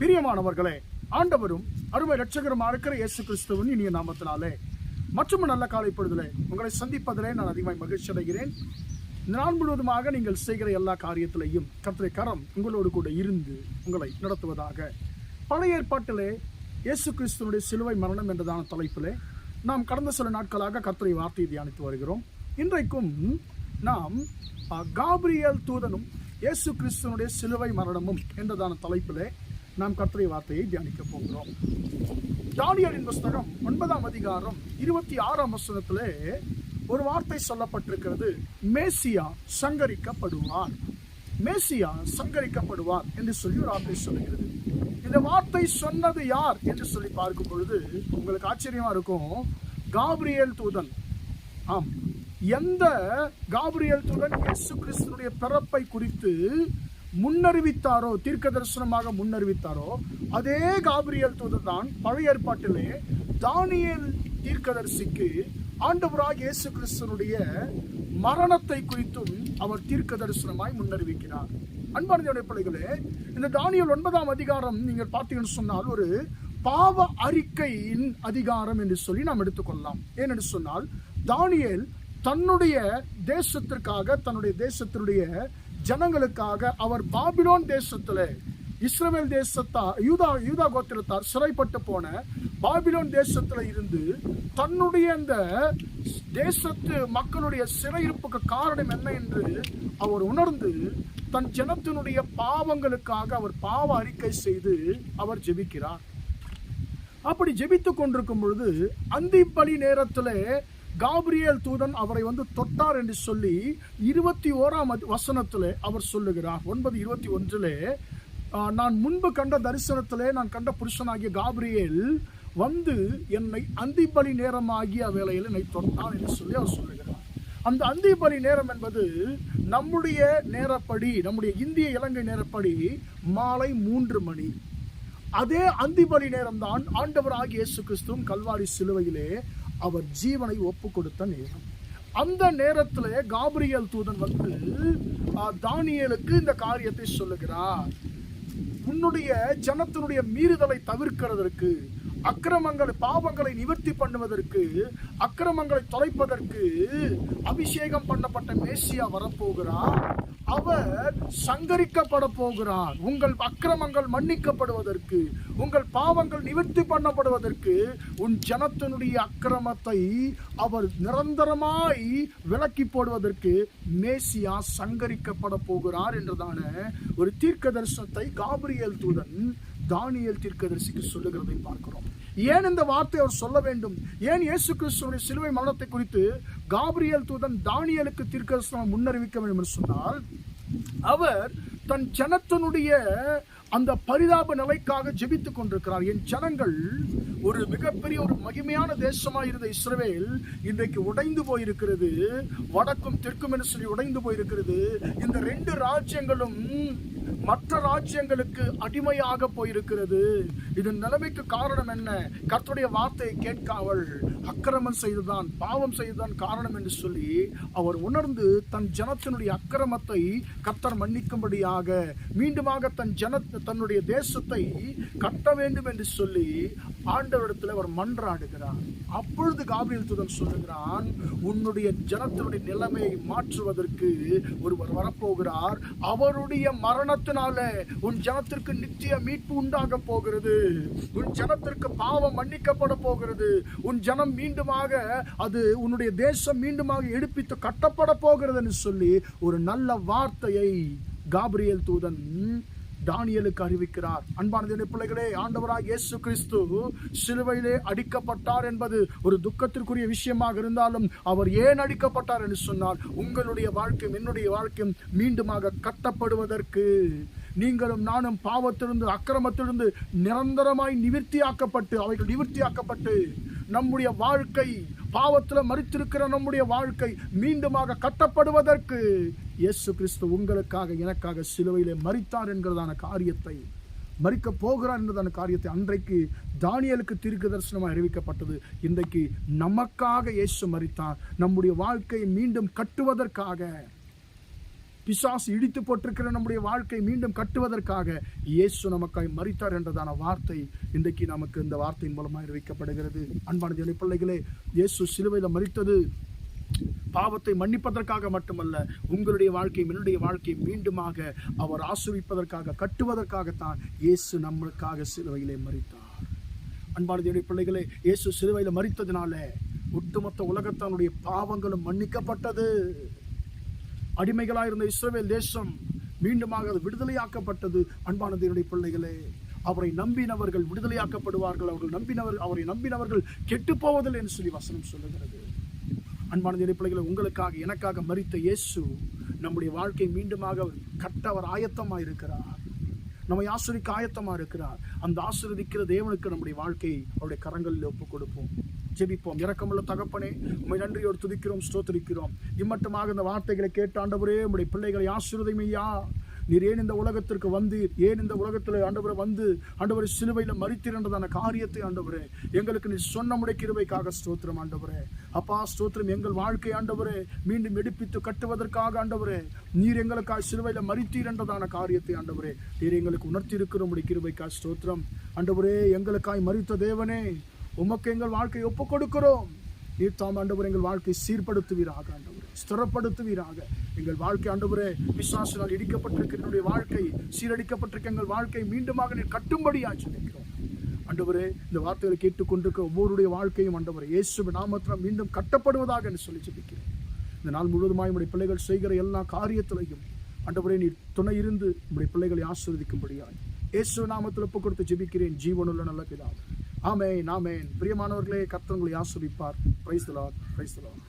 பிரியமானவர்களே ஆண்டவரும் அருமை ரட்சகருமா இருக்கிற இயேசு கிறிஸ்துவின் இனிய நாமத்தினாலே மற்றும் நல்ல காலை பொழுதிலே உங்களை சந்திப்பதிலே நான் அதிகமாக மகிழ்ச்சி அடைகிறேன். நான் முழுவதுமாக நீங்கள் செய்கிற எல்லா காரியத்திலையும் கத்திரை கரம் உங்களோடு கூட இருந்து உங்களை நடத்துவதாக பழைய ஏற்பாட்டிலே இயேசு கிறிஸ்துவனுடைய சிலுவை மரணம் என்றதான தலைப்பிலே நாம் கடந்த சில நாட்களாக கத்திரை வார்த்தையை தியானித்து வருகிறோம். இன்றைக்கும் நாம் காபிரியல் தூதனும் இயேசு கிறிஸ்துவனுடைய சிலுவை மரணமும் என்றதான தலைப்பிலே நாம் கர்த்தரை வார்த்தையை தியானிக்க போகிறோம். தானியலின் புஸ்தகம் ஒன்பதாம் அதிகாரம் இருபத்தி ஆறாம் வசனத்திலே ஒரு வார்த்தை சொல்லப்பட்டிருக்கிறது. மேசியா சங்கரிக்கப்படுவார். மேசியா சங்கரிக்கப்படுவார் என்று சொல்லி ஒரு வார்த்தை சொல்லுகிறது. இந்த வார்த்தை சொன்னது யார் என்று சொல்லி பார்க்கும் பொழுது உங்களுக்கு ஆச்சரியமா இருக்கும். காபிரியல் தூதன். ஆம். எந்த காபிரியல் தூதன் இயேசு கிறிஸ்துனுடைய பிறப்பை குறித்து முன்னறிவித்தாரோ தீர்க்க தரிசனமாக முன்னறிவித்தாரோ அதே காபிரியல் தூதர் தான் பழைய ஏற்பாட்டிலே தானியேல் தீர்க்கதரிசிக்கு ஆண்டவராக இயேசு கிறிஸ்தனுடைய மரணத்தை குறித்தும் அவர் தீர்க்க தரிசனமாய் முன்னறிவிக்கிறார். அன்பார்ந்த பிள்ளைகளே இந்த தானியல் ஒன்பதாம் அதிகாரம் நீங்கள் பார்த்தீங்கன்னு சொன்னால் ஒரு பாவ அறிக்கையின் அதிகாரம் என்று சொல்லி நாம் எடுத்துக்கொள்ளலாம். ஏனென்று சொன்னால் தானியேல் தன்னுடைய தேசத்திற்காக தன்னுடைய தேசத்தினுடைய ஜனங்களுக்காக அவர் பாபிலோன் தேசத்துல இஸ்ரேல் தேசத்தா யூதா யூதா கோத்திரத்தார் சிறைப்பட்டு போன பாபிலோன் தேசத்துல இருந்து தன்னுடைய அந்த தேசத்து மக்களுடைய சிறையிருப்புக்கு காரணம் என்ன என்று அவர் உணர்ந்து தன் ஜனத்தினுடைய பாவங்களுக்காக அவர் பாவ அறிக்கை செய்து அவர் ஜெபிக்கிறார். அப்படி ஜெபித்து கொண்டிருக்கும் பொழுது அந்தி பலி நேரத்தில் காபிரியல் தூதன் அவரை வந்து தொட்டார் என்று சொல்லி இருபத்தி ஓராம் அதி- வசனத்திலே அவர் சொல்லுகிறார். ஒன்பது இருபத்தி ஒன்றிலே நான் முன்பு கண்ட தரிசனத்திலே நான் கண்ட புருஷனாகிய காபிரியல் வந்து என்னை அந்திப்பலி நேரமாகிய வேளையில் என்னை தொட்டான் என்று சொல்லி அவர் சொல்லுகிறார். அந்த அந்திப்பலி நேரம் என்பது நம்முடைய நேரப்படி நம்முடைய இந்திய இலங்கை நேரப்படி மாலை மூன்று மணி. அதே அந்திபலி நேரம்தான் ஆண்டவராகிய இயேசு கிறிஸ்துவும் கல்வாரி சிலுவையிலே அவர் ஜீவனை ஒப்பு கொடுத்த நேரம். அந்த நேரத்தில் காபிரியல் தூதன் வந்து தானியலுக்கு இந்த காரியத்தை சொல்லுகிறார். உன்னுடைய ஜனத்தினுடைய மீறுதலை தவிர்க்கிறதற்கு அக்கிரமங்களை பாவங்களை நிவர்த்தி பண்ணுவதற்கு அக்கிரமங்களை தொலைப்பதற்கு அபிஷேகம் பண்ணப்பட்ட மேசியா வரப்போகிறார். அவர் சங்கரிக்கப்பட போகிறார். உங்கள் அக்கிரமங்கள் மன்னிக்கப்படுவதற்கு உங்கள் பாவங்கள் நிவர்த்தி பண்ணப்படுவதற்கு உன் ஜனத்தினுடைய அக்கிரமத்தை அவர் நிரந்தரமாய் விலக்கி போடுவதற்கு மேசியா சங்கரிக்கப்பட போகிறார் என்றதான ஒரு தீர்க்க தரிசனத்தை காபிரியல் தூதன் தானியல் தீர்க்கதரிசிக்கு சொல்லுகிறதை பார்க்கிறோம். ஏன் இந்த வார்த்தை அவர் சொல்ல வேண்டும்? ஏன் இயேசு கிறிஸ்துவனுடைய சிலுவை மரணத்தை குறித்து காபிரியல் தூதன் தானியலுக்கு தீர்க்கதரிசனம் முன்னறிவிக்க வேண்டும் என்று சொன்னால் அவர் தன் ஜனத்தினுடைய அந்த பரிதாப நிலைக்காக ஜெபித்துக் கொண்டிருக்கிறார். என் ஜனங்கள் ஒரு மிகப்பெரிய ஒரு மகிமையான தேசமாக இருந்த இஸ்ரவேல் இன்றைக்கு உடைந்து போயிருக்கிறது. வடக்கும் தெற்கும் என்று சொல்லி உடைந்து போயிருக்கிறது. இந்த ரெண்டு ராஜ்யங்களும் மற்ற ராஜ்யங்களுக்கு அடிமையாக போயிருக்கிறது. இதன் நிலைமைக்கு காரணம் என்ன? கர்த்தருடைய வார்த்தையை கேட்காமல் அக்கிரமம் செய்துதான் பாவம் செய்துதான் காரணம் என்று சொல்லி அவர் உணர்ந்து தன் ஜனத்தினுடைய அக்கிரமத்தை கர்த்தர் மன்னிக்கும்படியாக மீண்டுமாக தன் ஜன தன்னுடைய தேசத்தை கட்ட வேண்டும் என்று சொல்லி ஆண்டவரிடத்தில் அவர் மன்றாடுகிறார். அப்பொழுது காபிரியல் தூதன் சொல்லுகிறான் உன்னுடைய ஜனத்தினுடைய நிலைமையை மாற்றுவதற்கு ஒருவர் வரப்போகிறார். அவருடைய மரண மரணத்தினால உன் ஜனத்திற்கு நித்திய மீட்பு உண்டாக போகிறது. உன் ஜனத்திற்கு பாவம் மன்னிக்கப்பட போகிறது. உன் ஜனம் மீண்டுமாக அது உன்னுடைய தேசம் மீண்டுமாக எடுப்பித்து கட்டப்பட போகிறதுன்னு சொல்லி ஒரு நல்ல வார்த்தையை காபிரியல் தூதன் தானியலுக்கு அறிவிக்கிறார். அன்பான பிள்ளைகளே ஆண்டவராக இயேசு கிறிஸ்து சிலுவையிலே அடிக்கப்பட்டார் என்பது ஒரு துக்கத்திற்குரிய விஷயமாக இருந்தாலும் அவர் ஏன் அடிக்கப்பட்டார் என்று சொன்னால் உங்களுடைய வாழ்க்கையும் என்னுடைய வாழ்க்கையும் மீண்டுமாக கட்டப்படுவதற்கு. நீங்களும் நானும் பாவத்திலிருந்து அக்கிரமத்திலிருந்து நிரந்தரமாய் நிவிர்த்தியாக்கப்பட்டு அவைகள் நிவிர்த்தியாக்கப்பட்டு நம்முடைய வாழ்க்கை பாவத்தில் மறித்திருக்கிற நம்முடைய வாழ்க்கை மீண்டுமாக கட்டப்படுவதற்கு இயேசு கிறிஸ்து உங்களுக்காக எனக்காக சிலுவையிலே மறித்தார் என்கிறதான காரியத்தை மறிக்க போகிறார் என்பதான காரியத்தை அன்றைக்கு தானியலுக்கு தீர்க்க தரிசனமாக அறிவிக்கப்பட்டது. இன்றைக்கு நமக்காக இயேசு மறித்தார் நம்முடைய வாழ்க்கையை மீண்டும் கட்டுவதற்காக பிசாசு இடித்து போட்டிருக்கிற நம்முடைய வாழ்க்கை மீண்டும் கட்டுவதற்காக இயேசு நமக்காய் மறித்தார் என்றதான வார்த்தை இன்றைக்கு நமக்கு இந்த வார்த்தையின் மூலமாக அறிவிக்கப்படுகிறது. அன்பான ஜெனி பிள்ளைகளே இயேசு சிலுவையில் மறித்தது பாவத்தை மன்னிப்பதற்காக மட்டுமல்ல உங்களுடைய வாழ்க்கை என்னுடைய வாழ்க்கை மீண்டுமாக அவர் ஆசிரிப்பதற்காக கட்டுவதற்காகத்தான் இயேசு நம்மளுக்காக சிலுவையிலே மறித்தார் அன்பானதியுடைய பிள்ளைகளே இயேசு சிலுவையில் மறித்ததினால ஒட்டுமொத்த உலகத்தானுடைய பாவங்களும் மன்னிக்கப்பட்டது. அடிமைகளாயிருந்த இஸ்ரவேல் தேசம் மீண்டுமாக அது விடுதலையாக்கப்பட்டது. அன்பானதியுடைய பிள்ளைகளே அவரை நம்பினவர்கள் விடுதலையாக்கப்படுவார்கள். அவர்கள் நம்பினவர் அவரை நம்பினவர்கள் கெட்டு போவதில்லை என்று சொல்லி வசனம் சொல்லுகிறது. அன்பான தேவனுடைய உங்களுக்காக எனக்காக மறித்த இயேசு நம்முடைய வாழ்க்கை மீண்டுமாக கட்ட அவர் ஆயத்தமாக இருக்கிறார். நம்மை ஆசிரிக்க ஆயத்தமாக இருக்கிறார். அந்த ஆசிர்வதிக்கிற தேவனுக்கு நம்முடைய வாழ்க்கை அவருடைய கரங்களில் ஒப்புக் கொடுப்போம். ஜெபிப்போம். இறக்கமுள்ள தகப்பனே உண்மை நன்றியோடு துதிக்கிறோம் ஸ்தோத்திரிக்கிறோம். இம்மட்டுமாக இந்த வார்த்தைகளை கேட்டாண்டவரே ஆண்டவரே பிள்ளைகளை ஆசீர்வதிமையா. நீர் ஏன் இந்த உலகத்திற்கு வந்து ஏன் இந்த உலகத்தில் ஆண்டவரை வந்து ஆண்டவரை சிலுவையில் மறித்திருந்ததான காரியத்தை ஆண்டவரே எங்களுக்கு நீ சொன்ன முறை கிருபைக்காக ஸ்தோத்திரம் ஆண்டவரே. அப்பா ஸ்தோத்திரம் எங்கள் வாழ்க்கை ஆண்டவரே மீண்டும் எடுப்பித்து கட்டுவதற்காக ஆண்டவரே நீர் எங்களுக்காக சிலுவையில் மறித்தீர் காரியத்தை ஆண்டவரே நீர் எங்களுக்கு உணர்த்தி இருக்கிற உடைய கிருபைக்காக ஸ்தோத்திரம். ஆண்டவரே எங்களுக்காய் மறித்த தேவனே உமக்கு எங்கள் வாழ்க்கையை ஒப்புக் கொடுக்கிறோம். நீர் தாம் ஆண்டவர் எங்கள் வாழ்க்கை சீர்படுத்துவீராக ஆண்டவர். ஸ்திரப்படுத்துவீராக. எங்கள் வாழ்க்கை ஆண்டவரே விசுவாசனால் இடிக்கப்பட்டிருக்கிற என்னுடைய வாழ்க்கை சீரடிக்கப்பட்டிருக்க எங்கள் வாழ்க்கை மீண்டுமாக நீர் கட்டும்படியாக சொல்லிக்கிறோம் ஆண்டவரே இந்த வார்த்தைகளை கேட்டுக்கொண்டிருக்க ஒவ்வொருடைய வாழ்க்கையும் ஆண்டவரே இயேசு நாமத்தில் மீண்டும் கட்டப்படுவதாக என்று சொல்லி ஜெபிக்கிறேன் இந்த நாள் முழுவதுமாய் உடைய பிள்ளைகள் செய்கிற எல்லா காரியத்திலையும் ஆண்டவரே நீர் துணை இருந்து உடைய பிள்ளைகளை ஆசீர்வதிக்கும்படியாய் இயேசு நாமத்தில் ஒப்பு கொடுத்து ஜெபிக்கிறேன். ஜீவனுள்ள நல்ல பிதாவே. ஆமேன் ஆமேன். பிரியமானவர்களே கர்த்தர் உங்களை ஆசிரிப்பார் பிரைஸ் லார்ட்